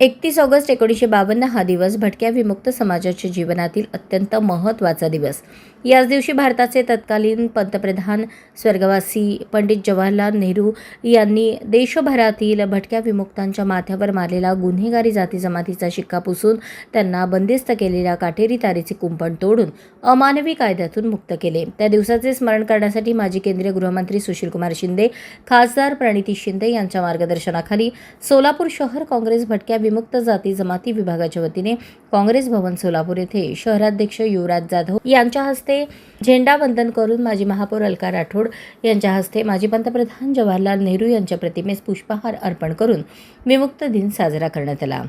एकतीस ऑगस्ट एकोणीसशे बावन्न हा दिवस भटक्या विमुक्त समाजाच्या जीवनातील अत्यंत महत्त्वाचा दिवस. याच दिवशी भारताचे तत्कालीन पंतप्रधान स्वर्गवासी पंडित जवाहरलाल नेहरू यांनी देशभरातील भटक्या विमुक्तांच्या माथ्यावर मारलेला गुन्हेगारी जाती जमातीचा शिक्का पुसून त्यांना बंदिस्त केलेल्या काटेरी तारेचे कुंपण तोडून अमानवी कायद्यातून मुक्त केले. त्या दिवसाचे स्मरण करण्यासाठी माजी केंद्रीय गृहमंत्री सुशीलकुमार शिंदे खासदार प्रणिती शिंदे यांच्या मार्गदर्शनाखाली सोलापूर शहर काँग्रेस भटक्या विमुक्त जाती जमाती विभागाच्या वतीने काँग्रेस भवन सोलापूर येथे शहराध्यक्ष युवराज जाधव यांच्या हस्ते झेंडावंदन करून माजी महापौर अलका राठोड यांच्या हस्ते माजी पंतप्रधान जवाहरलाल नेहरू यांच्या प्रतिमेस पुष्पहार अर्पण करून विमुक्त दिन साजरा करण्यात आला.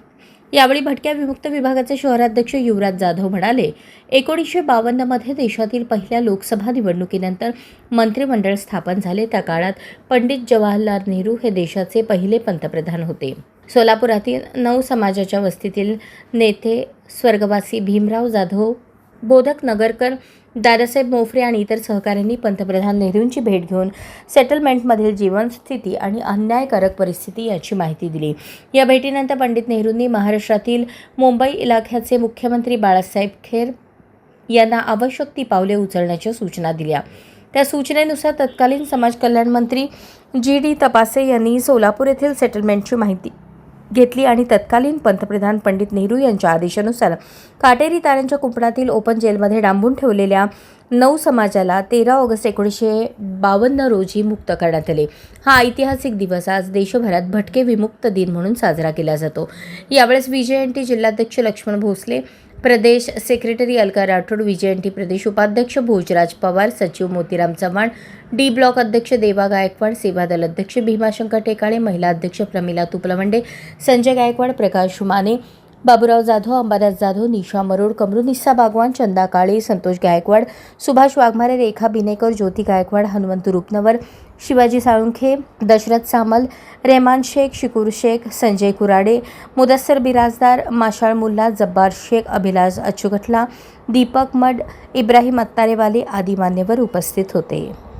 यावेळी भटक्या विमुक्त विभागाचे शहराध्यक्ष युवराज जाधव म्हणाले एकोणीसशे बावन्नमध्ये देशातील पहिल्या लोकसभा निवडणुकीनंतर मंत्रिमंडळ स्थापन झाले. त्या काळात पंडित जवाहरलाल नेहरू हे देशाचे पहिले पंतप्रधान होते. सोलापुरातील नऊ समाजाच्या वस्तीतील नेते स्वर्गवासी भीमराव जाधव बोधक नगरकर दादासाहेब मोफरे आणि इतर सहकाऱ्यांनी पंतप्रधान नेहरूंची भेट घेऊन सेटलमेंटमधील जीवनस्थिती आणि अन्यायकारक परिस्थिती याची माहिती दिली. या भेटीनंतर पंडित नेहरूंनी महाराष्ट्रातील मुंबई इलाख्याचे मुख्यमंत्री बाळासाहेब खेर यांना आवश्यक ती पावले उचलण्याच्या सूचना दिल्या. त्या सूचनेनुसार तत्कालीन समाज कल्याण मंत्री जी डी तपासे यांनी सोलापूर येथील सेटलमेंटची माहिती घेतली आणि तत्कालीन पंतप्रधान पंडित नेहरू यांच्या आदेशानुसार काटेरी ताऱ्यांच्या कुंपणातील ओपन जेलमध्ये डांबून ठेवलेल्या नऊ समाजाला तेरा ऑगस्ट एकोणीसशे बावन्न रोजी मुक्त करण्यात आले. हा ऐतिहासिक दिवस आज देशभरात भटके विमुक्त दिन म्हणून साजरा केला जातो. यावेळेस विजयंती जिल्हाध्यक्ष लक्ष्मण भोसले प्रदेश सेक्रेटरी अलका राठोड विजयंती प्रदेश उपाध्यक्ष भोजराज पवार सचिव मोतीराम चव्हाण डी ब्लॉक अध्यक्ष देवा गायकवाड सेवादल अध्यक्ष भीमाशंकर टेकाळे महिला अध्यक्ष प्रमिला तुपलवंडे संजय गायकवाड प्रकाश माने बाबूराव जाधव अंबादास जाधव निशा मरोड कमरुनिस्सा बागवान चंदा काळे संतोष गायकवाड सुभाष वाघमारे रेखा बिनेकर ज्योती गायकवाड हनुमंत रूपनवर शिवाजी साळुंखे दशरथ सामल रेमान शेख शिकूर शेख संजय कुराडे मुदस्सर बिराजदार माशाळ मुल्ला जब्बार शेख अभिलाष अचुगटला दीपक मड इब्राहिम अत्तारेवाले आदी मान्यवर उपस्थित होते.